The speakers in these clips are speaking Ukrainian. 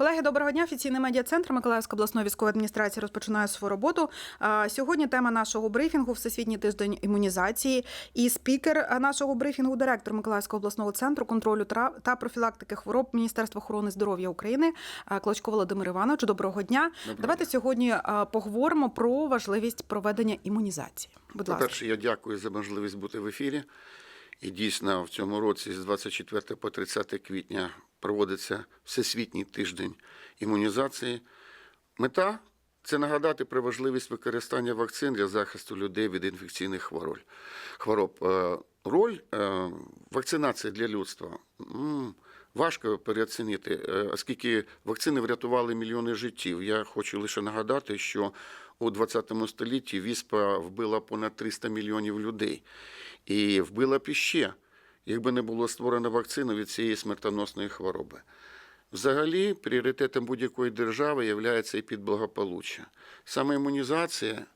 Колеги, доброго дня. Офіційний медіа-центр Миколаївської обласної військової адміністрації розпочинає свою роботу. Сьогодні тема нашого брифінгу Всесвітній тиждень імунізації. І спікер нашого брифінгу, директор Миколаївського обласного центру контролю та профілактики хвороб Міністерства охорони здоров'я України Клочко Володимир Іванович. Доброго дня. Доброго Давайте дня. сьогодні поговоримо про важливість проведення імунізації. Будь ласка. По-перше, я дякую за можливість бути в ефірі. І дійсно, в цьому році з 24 по 30 квітня проводиться Всесвітній тиждень імунізації. Мета це нагадати про важливість використання вакцин для захисту людей від інфекційних хвороб. Е, Роль е, вакцинації для людства важко переоцінити, е, оскільки вакцини врятували мільйони життів. Я хочу лише нагадати, що у 20 столітті віспа вбила понад 300 мільйонів людей і вбила б іще, якби не було створено вакцину від цієї смертоносної хвороби. Взагалі, пріоритетом будь-якої держави є і підблагополуччя. Саме імунізація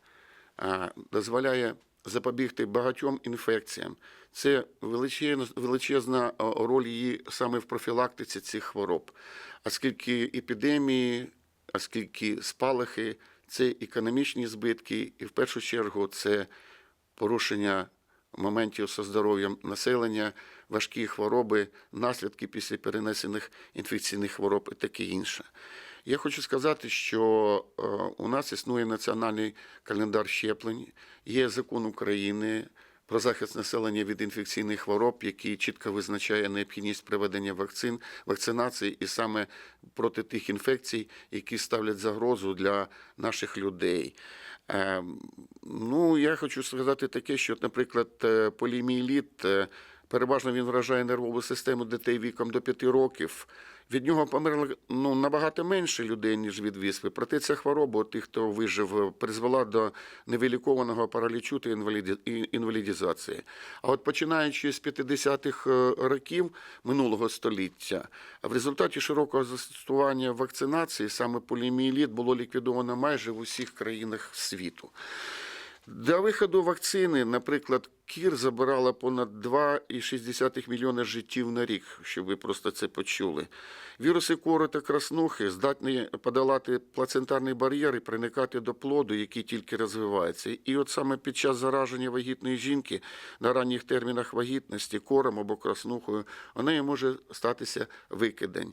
дозволяє запобігти багатьом інфекціям. Це величезна, величезна роль її саме в профілактиці цих хвороб, оскільки епідемії, оскільки спалахи це економічні збитки, і в першу чергу це порушення моментів зі здоров'ям населення, важкі хвороби, наслідки після перенесених інфекційних хвороб і таке інше. Я хочу сказати, що е, у нас існує національний календар щеплень, є закон України про захист населення від інфекційних хвороб, який чітко визначає необхідність проведення вакцин, вакцинації і саме проти тих інфекцій, які ставлять загрозу для наших людей. Е, Ну, я хочу сказати таке, що, наприклад, е, поліміеліт, переважно він вражає нервову систему дітей віком до 5 років. Від нього померло ну, набагато менше людей, ніж від віспи. Проте ця хвороба тих, хто вижив, призвела до невилікованого паралічу та інваліді- інвалідізації. А от починаючи з 50-х е, років минулого століття, в результаті широкого застосування вакцинації саме поліміеліт було ліквідовано майже в усіх країнах світу. До виходу вакцини, наприклад, кір забирала понад 2,6 мільйона життів на рік, щоб ви просто це почули. Віруси кори та краснухи здатні подолати плацентарний бар'єр і проникати до плоду, який тільки розвивається. І от саме під час зараження вагітної жінки на ранніх термінах вагітності кором або краснухою у неї може статися викидень.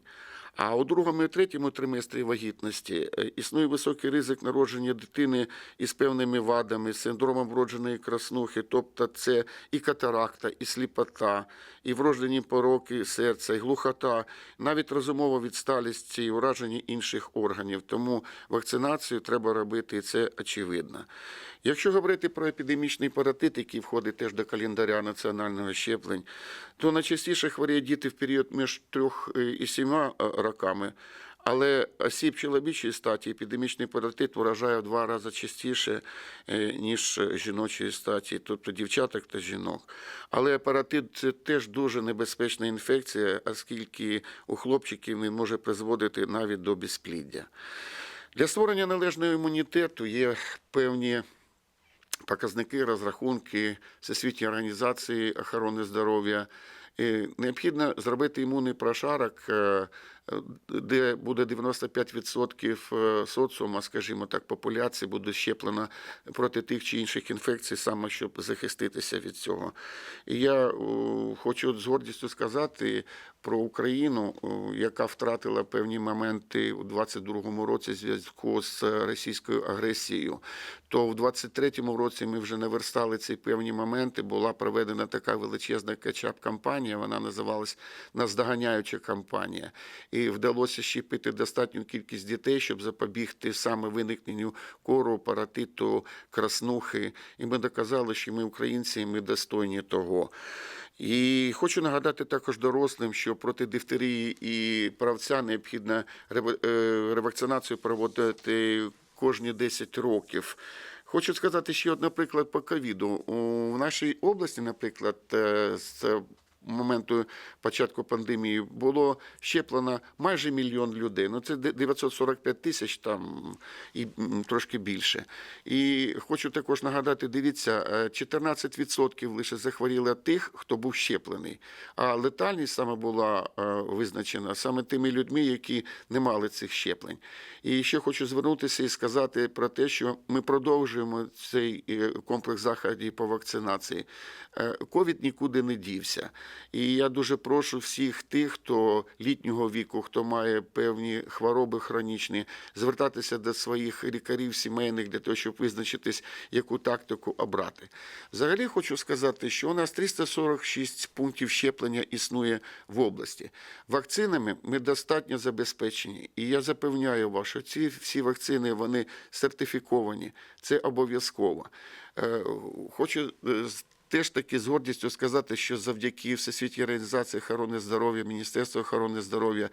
А у другому і третьому триместрі вагітності е, існує високий ризик народження дитини із певними вадами, синдромом вродженої краснухи, тобто це і катаракта, і сліпота, і вроджені пороки серця, і глухота, навіть розумова відсталість і ураження інших органів. Тому вакцинацію треба робити, і це очевидно. Якщо говорити про епідемічний паратит, який входить теж до календаря національного щеплень, то найчастіше хворіють діти в період між трьох е, і сіма роками. Але осіб чоловічої статі епідемічний паратит вражає в два рази частіше, е, ніж жіночої статі, тобто дівчаток та жінок. Але паратит це теж дуже небезпечна інфекція, оскільки у хлопчиків він може призводити навіть до безпліддя. Для створення належного імунітету є певні показники, розрахунки Всесвітньої організації охорони здоров'я. Необхідно зробити імунний прошарок, е, де буде 95% е, соціума, скажімо так, популяції буде щеплена проти тих чи інших інфекцій, саме щоб захиститися від цього. І я хочу з гордістю сказати про Україну, яка втратила певні моменти у 22-му році в зв'язку з російською агресією. То в 23-му році ми вже наверстали ці певні моменти. Була проведена така величезна качап-кампанія, вона називалась Наздоганяюча кампанія. І вдалося щепити достатню кількість дітей, щоб запобігти саме виникненню кору, паратиту, краснухи. І ми доказали, що ми українці, і ми достойні того. І хочу нагадати також дорослим, що проти дифтерії і правця необхідно е, ревакцинацію проводити кожні 10 років. Хочу сказати ще, от, наприклад, по ковіду. У нашій області, наприклад, е, з моменту початку пандемії було щеплено майже мільйон людей. Ну це де- 945 тисяч там і трошки більше. І хочу також нагадати: дивіться, е, 14% лише захворіли тих, хто був щеплений. А летальність саме була е, визначена саме тими людьми, які не мали цих щеплень. І ще хочу звернутися і сказати про те, що ми продовжуємо цей е, комплекс заходів по вакцинації. Е, Ковід нікуди не дівся. І я дуже прошу всіх тих, хто літнього віку, хто має певні хвороби хронічні, звертатися до своїх лікарів сімейних для того, щоб визначитись, яку тактику обрати. Взагалі хочу сказати, що у нас 346 пунктів щеплення існує в області. Вакцинами ми достатньо забезпечені. І я запевняю вас, що ці всі вакцини вони сертифіковані. Це обов'язково. Е, Хочу е, теж таки з гордістю сказати, що завдяки Всесвітній організації охорони здоров'я, Міністерству охорони здоров'я,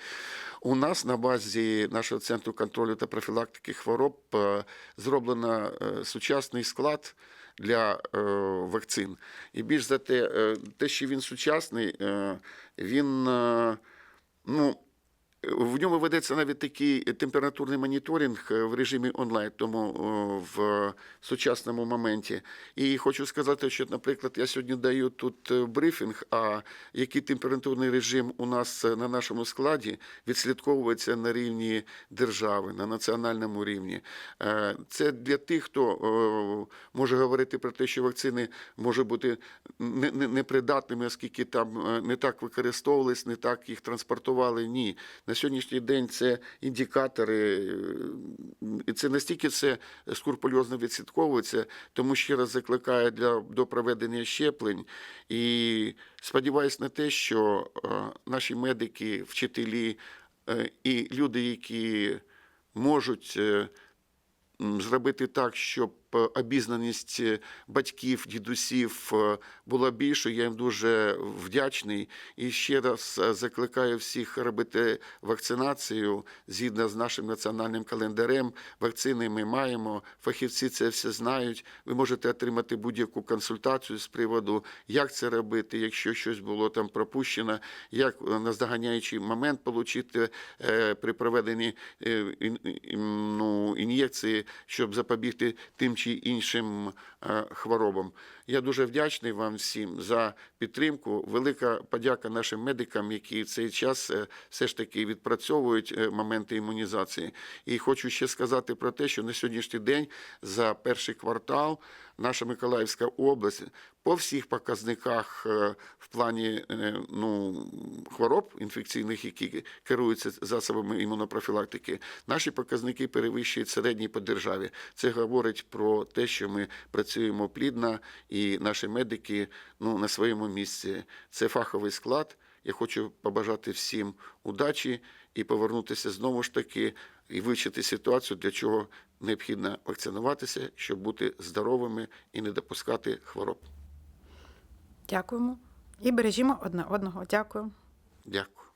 у нас на базі нашого центру контролю та профілактики хвороб е, зроблено е, сучасний склад для е, вакцин. І більш за те, е, те, що він сучасний, він е, ну. В ньому ведеться навіть такий температурний моніторинг е, в режимі онлайн, тому в сучасному моменті. І хочу сказати, що, наприклад, я сьогодні даю тут е, брифінг, а який температурний режим у нас е, на нашому складі відслідковується на рівні держави, на національному рівні. Це для тих, хто може говорити про те, що вакцини можуть бути не- не- непридатними, оскільки там не так використовувались, не так їх транспортували. Ні. На сьогоднішній день це індикатори, е, і це настільки це скрупульозно відслідковується, тому ще раз закликаю для, до проведення щеплень. І сподіваюся на те, що е, наші медики, вчителі е, і люди, які можуть зробити так, щоб обізнаність батьків, дідусів е, була більшою. Я їм дуже вдячний. І ще раз е, закликаю всіх робити вакцинацію згідно з нашим національним календарем. Вакцини ми маємо. Фахівці це все знають. Ви можете отримати будь-яку консультацію з приводу, як це робити, якщо щось було там пропущено, як е, наздоганяючий момент отримати при проведенні ну, ін'єкції, щоб запобігти тим чи іншим е, хворобам. Я дуже вдячний вам всім за підтримку. Велика подяка нашим медикам, які в цей час е, все ж таки відпрацьовують е, моменти імунізації. І хочу ще сказати про те, що на сьогоднішній день за перший квартал наша Миколаївська область по всіх показниках е, в плані е, ну, хвороб інфекційних, які керуються засобами імунопрофілактики, наші показники перевищують середні по державі. Це говорить про те, що ми працюємо плідно, і наші медики ну, на своєму місці. Це фаховий склад. Я хочу побажати всім удачі і повернутися знову ж таки і вивчити ситуацію, для чого необхідно вакцинуватися, щоб бути здоровими і не допускати хвороб. Дякуємо. І бережімо одне одного. Дякую. Дякую.